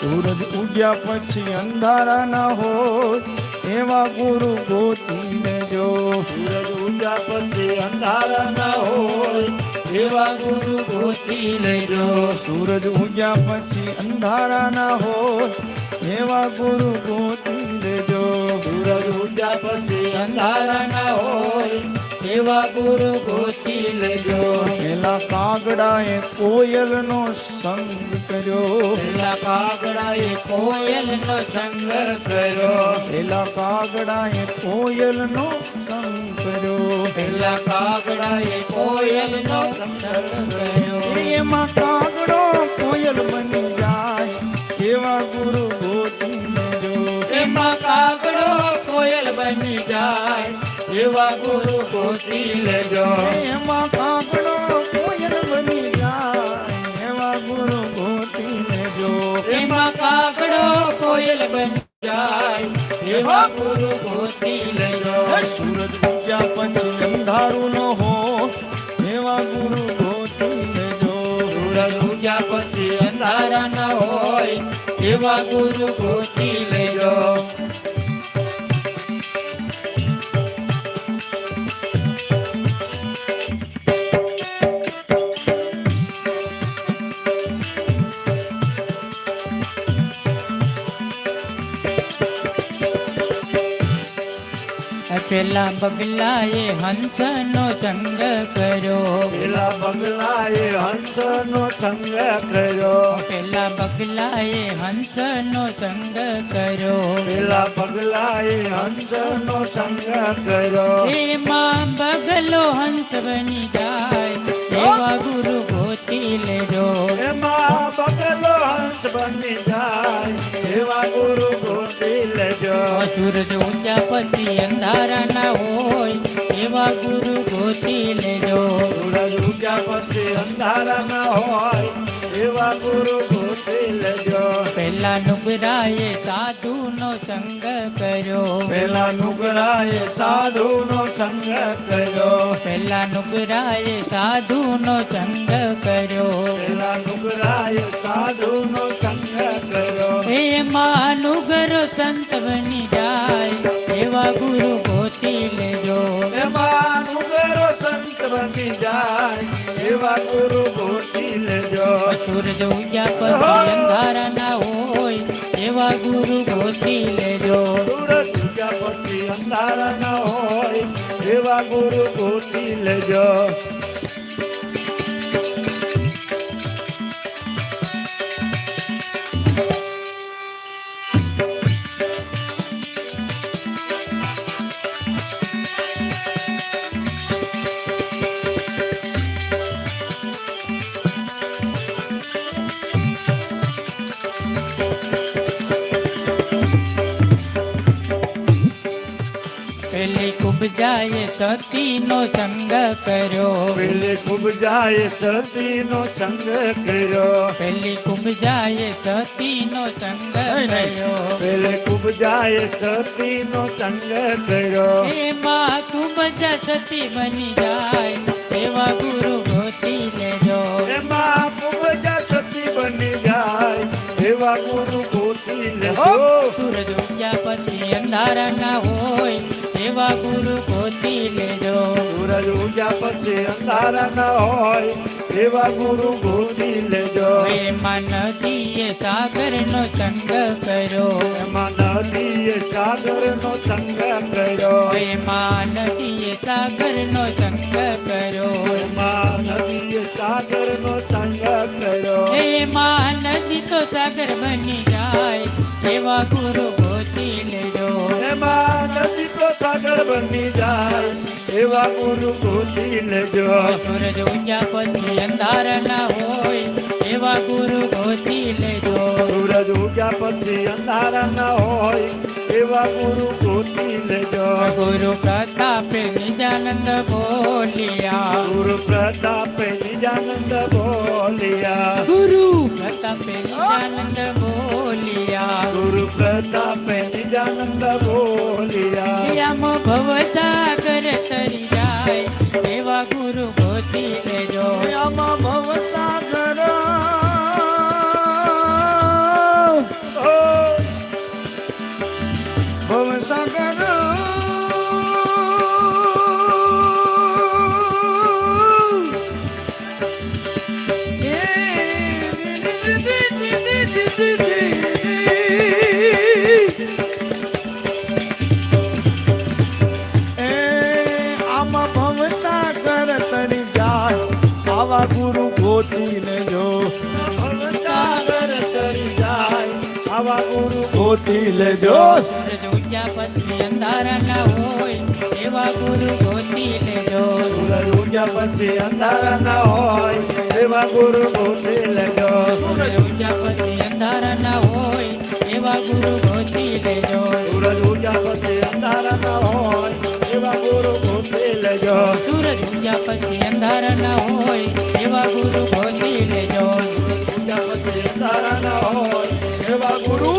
સૂરજ ઉગ્યા પછી અંધારા ના હોય એવા ગુરુ ગોતીને જો. સૂરજ ઉગ્યા પછી અંધારા ના હોય એવા ગુરુ ગોતી લેજો સૂરજ ઉગ્યા પછી અંધારા ના હોય એવા ગુરુ ગોતી લેજો સૂરજ ઉગ્યા પછી અંધારા ના હોય એવા ગુરુ ગોતી લેજો. પેલા કાગડાએ કોયલનો સંગ કર્યો. પેલા કાગડાએ કોયલનો સંગ કર્યો. પેલા કાગડાએ કોયલનો સંગ કર્યો. પેલા કાગડાએ કોયલનો સંગ કર્યો. એમાં કાગડો કોયલ બની જાય. એવા ગુરુ ગોતી લેજો. એમાં કાગડો કોયલ બની જાય. એવા ગુરુ ગોતી લેજો. એમાં કાગડો કોયલ બની જાય. એવા ગુરુ ગોતીને લેજો. એમાં કાકડો કોયલ બની જાય. એવા ગુરુ ગોતી લેજો. સુરત ઉગ્યા પછી અંધારું ન હો. એવા ગુરુ ગોતીને જો સૂરજ ઉગ્યા પછી અંધારા ન હોય. એવા ગુરુ ગોતી લેજો. પેલા બગલાએ હંસનો સંગ કર્યો. પેલા બંગલાએ હંસનો સંગ કર્યો. પેલા બગલાએ હંસનો સંગ કર્યો. પેલા પગલાએ હંસનો સંગ કર્યો. એમાં બગલો હંસ બની ઊંચા પછી અંધારા ના હોય એવા ગુરુ ગોતી લેજો. ઉગ્યા પછી અંધારા ના હોય એવા ગુરુ ગોતી લેજો. પેલા નુગરાએ સાધુ નો સંગ કર્યો. પેલા નુગરાએ સાધુ નો સંગ કર્યો. પેલા નુગરાએ સાધુ નો સંગ કર્યો. બની જાય એવા ગુરુ ગોતી લેજો સૂરજ ઉગ્યા પર અંધારા ના હોય એવા ગુરુ ગોતી લેજો સૂરજ ઉગ્યા પછી અંધારા ના હોય એવા ગુરુ ગોતી લેજો ખૂબ જાય સતી નો સંગ કર્યો. પેલી ખૂબ જાય સતી નો સંગ કર્યો. પેલી ખૂબ જાય સતી નો સંગ કર્યો. પેલી ખૂબ જાય સતી નો સંગ કર્યો. એમાં ખૂબ જ સતી બની જાય એવા ગુરુ ગોતી લેજો. એમાં ખૂબ જ સતી બની જાય એવા ગુરુ ગોતી લેજો. સૂરજ ઉગ્યા પછી અંધારા ના હોય એવા ગુરુ ગોતી લેજો. સૂરજ ઉગ્યા પછી અંધારા ન હોય એવા ગુરુ ગોતી લેજો. એમાં નદીએ સાગર નો સંગ કર્યો. એમાં નદીએ સાગર નો સંગ કર્યો. એમાં નદીએ સાગર નો સંગ કર્યો. એમાં નદીએ સાગર નો સંગ કર્યો. એમાં નદી તો સાગર બની બની જાય એવા ગુરુ ગોતી લેજો સૂરજ ઊંચા પછી અંધાર ના હોય એવા ગુરુ ગોતી લેજો સૂરજ ઉગ્યા પછી અંધાર ના હોય એવા ગુરુ ગોતી લેજો ગુરુ પ્રતાપ નિજાનંદ બોલિયા. ગુરુ પ્રતાપ નિજાનંદ બોલિયા. ગુરુ પ્રતાપ નિજાનંદ બોલિયા. ગુરુ પ્રતાપ નિજાનંદ બોલિયા. આમ ભવસાગર તરી ગુરુ ગોતી લેજો જાય. આવા ગુરુ ગોતી લેજો ઉગ્યા પછી અંધારા ના હોય એવા ગુરુ ગોતી લેજો ઉગ્યા પછી અંધારા ના હોય એવા ગુરુ ગોતી લેજો ઉગ્યા પછી અંધારા ના હોય એવા ગુરુ ગોતી લેજો ઉગ્યા પછી લેજો. સૂરજ ઉગ્યા પછી અંધારા ના હોય એવા ગુરુ ગોતી લેજો. ઉગ્યા પછી અંધારા ના હોય એવા ગુરુ